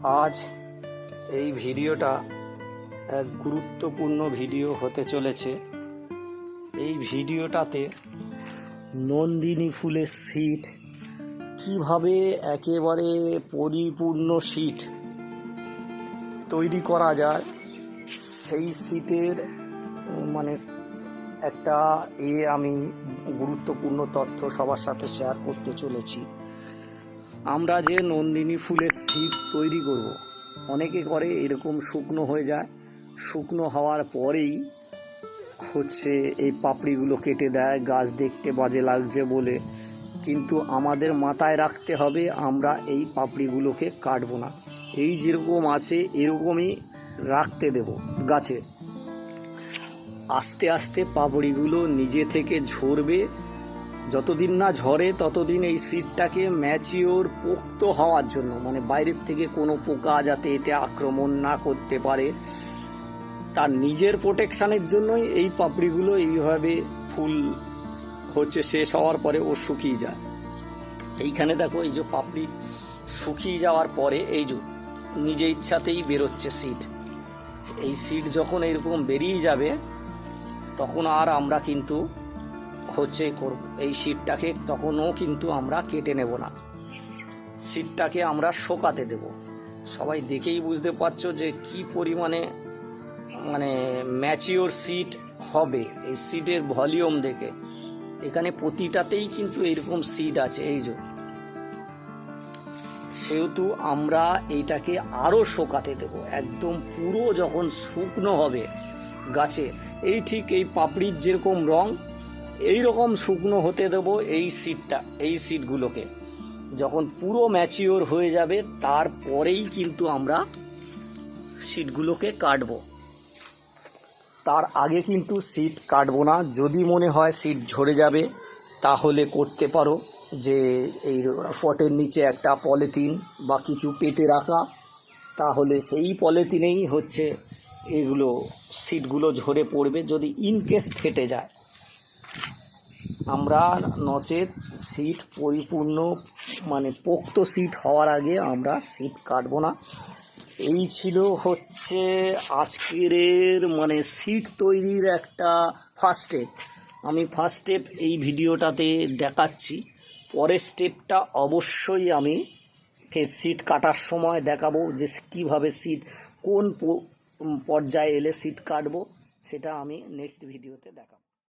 আজ এই ভিডিওটা এক গুরুত্বপূর্ণ ভিডিও হতে চলেছে। এই ভিডিওটাতে নন্দিনী ফুলের সিট কীভাবে একেবারে পরিপূর্ণ সিট তৈরি করা যায়, সেই সিটের মানে একটা এ আমি গুরুত্বপূর্ণ তথ্য সবার সাথে শেয়ার করতে চলেছি। আমরা যে নন্দিনী ফুলের সিট তৈরি করব। অনেকে করে এরকম শুকনো হয়ে যায়। শুকনো হওয়ার পরেই হচ্ছে এই পাপড়িগুলো কেটে দেয়, গাছ দেখতে বাজে লাগছে বলে। কিন্তু আমাদের মাথায় রাখতে হবে, আমরা এই পাপড়িগুলোকে কাটবো না। এই যেরকম আছে, এরকমই রাখতে দেব গাছে। আস্তে আস্তে পাপড়িগুলো নিজে থেকে ঝরবে যতদিন না ঝরে, ততদিন এই সিডটাকে ম্যাচিওর পোক্ত হওয়ার জন্য মানে বাইরের থেকে কোনো পোকা যাতে এতে আক্রমণ না করতে পারে, তার নিজের প্রোটেকশানের জন্যই এই পাপড়িগুলো এইভাবে ফুল হচ্ছে, শেষ হওয়ার পরে ও শুকিয়ে যায়। এইখানে দেখো এই যে পাপড়ি শুকিয়ে যাওয়ার পরে এই যে নিজে ইচ্ছাতেই বেরোচ্ছে সিড এই সিড যখন এরকম বেরিয়ে যাবে, তখন আর আমরা কিন্তু হচ্ছে করব এই সিটটাকে তখনও কিন্তু আমরা কেটে নেব না। সিটটাকে আমরা শোকাতে দেব। সবাই দেখেই বুঝতে পারছ যে কি পরিমাণে মানে ম্যাচিওর সিট হবে এই সিটের ভলিউম দেখে। এখানে প্রতিটাতেই কিন্তু এরকম সিট আছে, এই যে। সেহেতু আমরা এইটাকে আরও শোকাতে দেব। একদম পুরো যখন শুকনো হবে গাছে, এই ঠিক এই পাপড়ির যেরকম রং এই রকম শুকনো হতে দেব এই সিটটা এই সিটগুলোকে যখন পুরো ম্যাচিওর হয়ে যাবে, তারপরেই কিন্তু আমরা সিটগুলোকে কাটবো। তার আগে কিন্তু সিট কাটবো না। যদি মনে হয় সিট ঝরে যাবে, তাহলে করতে পারো যে এই পটের নিচে একটা পলিথিন বা কিছু পেতে রাখা। তাহলে সেই পলিথিনেই হচ্ছে এগুলো সিটগুলো ঝরে পড়বে। যদি ইনকেস ফেটে যায় আমরা নচেত সিট পরিপূর্ণ মানে পোক্ত সিট হওয়ার আগে আমরা সিট কাটবো না। এই ছিল হচ্ছে আজকের মানে সিট তৈরির একটা ফার্স্ট স্টেপ আমি ফার্স্ট স্টেপ এই ভিডিওটাতে দেখাচ্ছি। পরের স্টেপটা অবশ্যই আমি ফের সিট কাটার সময় দেখাবো যে কীভাবে সিট কোন পর্যায়ে এলে সিট কাটবো, সেটা আমি নেক্সট ভিডিওতে দেখাবো।